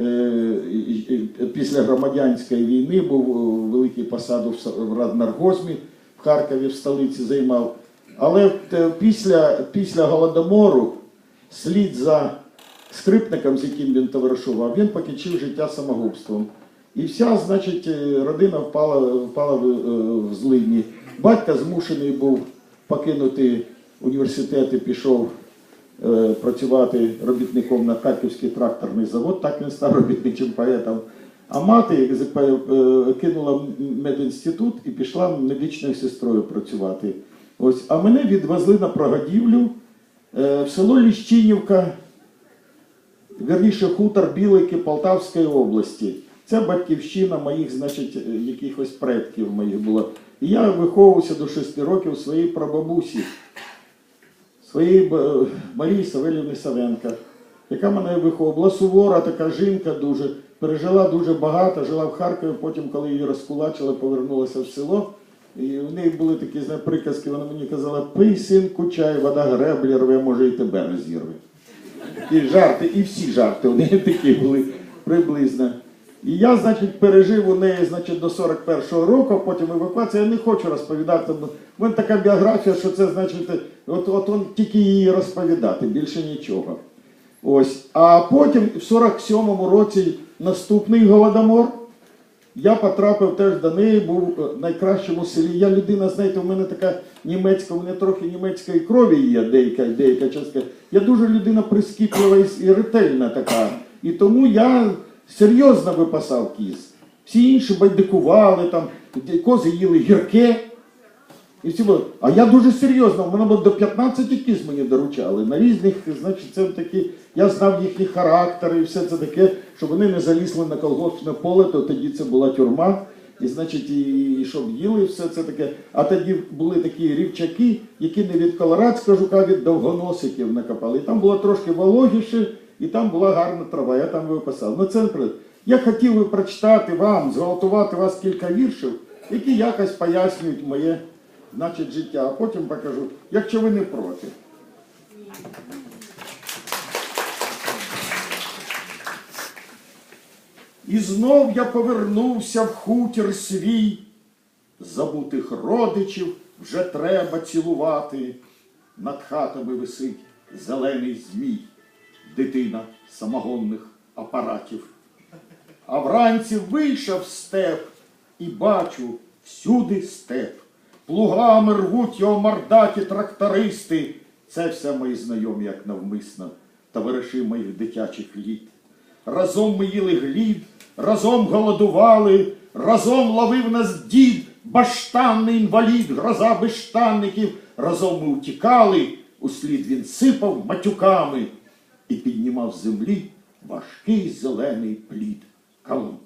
е, після громадянської війни був е, великий посаду в Раднаргозмі в Харкові, в столиці займав. Але після, після Голодомору слід за скрипником, з яким він товаришував, він покінчив життя самогубством. І вся, значить, е, родина впала, впала в, в злидні. Батько змушений був покинути університет і пішов працювати робітником на Харківський тракторний завод, так він став робітничим поетом. А мати е, кинула медінститут і пішла медичною сестрою працювати. Ось, а мене відвезли на прогодівлю е, в село Ліщинівка, вірніше хутор Білики Полтавської області. Це батьківщина моїх, значить, е, якихось предків моїх було. І я виховувався до 6 років своїй прабабусі, своєї Марії Савелівни Савенка, яка мене виховувала. Сувора така жінка дуже, пережила дуже багато, жила в Харкові, потім, коли її розкулачили, повернулася в село. І в неї були такі знаєте, приказки, вона мені казала, пий синку чай, вода греблі рве, може і тебе розірве. І жарти, і всі жарти у неї такі були приблизно. І я, значить, пережив у неї значить, до 41-го року, потім евакуація. Я не хочу розповідати. В така біографія, що це значить, от, от он тільки її розповідати, більше нічого. Ось. А потім, в 47-му році, наступний голодомор. Я потрапив теж до неї, був е, в найкращому селі. Я людина, знаєте, у мене така німецька, у мене трохи німецької крові є, деяка, деяка частка. Я дуже людина прискіплива і ретельна така. І тому я серйозно випасав кіз. Всі інші байдикували, там, кози їли гірке. І всі були. А я дуже серйозно, мене було до 15 кіз мені доручали. На різних, значить, це такі, я знав їхні характери і все це таке, щоб вони не залізли на колгоспне поле, то тоді це була тюрма. І, значить, і, і щоб їли все це таке. А тоді були такі рівчаки, які не від колорадського жука, а від довгоносиків накопали. І там було трошки вологіше, і там була гарна трава, я там виписав. Ну, це при- Я хотів би прочитати вам, зґвалтувати вас кілька віршів, які якось пояснюють моє значить, життя, а потім покажу, якщо ви не проти. І знов я повернувся в хутір свій, забутих родичів вже треба цілувати. Над хатами висить зелений змій, дитина самогонних апаратів. А вранці вийшов степ і бачу всюди степ. Плугами рвуть його мордаті трактористи. Це все мої знайомі, як навмисно, товариші моїх дитячих літ. Разом ми їли глід, разом голодували, разом ловив нас дід, баштанний інвалід, гроза безштанників. Разом ми утікали, услід він сипав матюками і піднімав землі важкий зелений плід. Калун.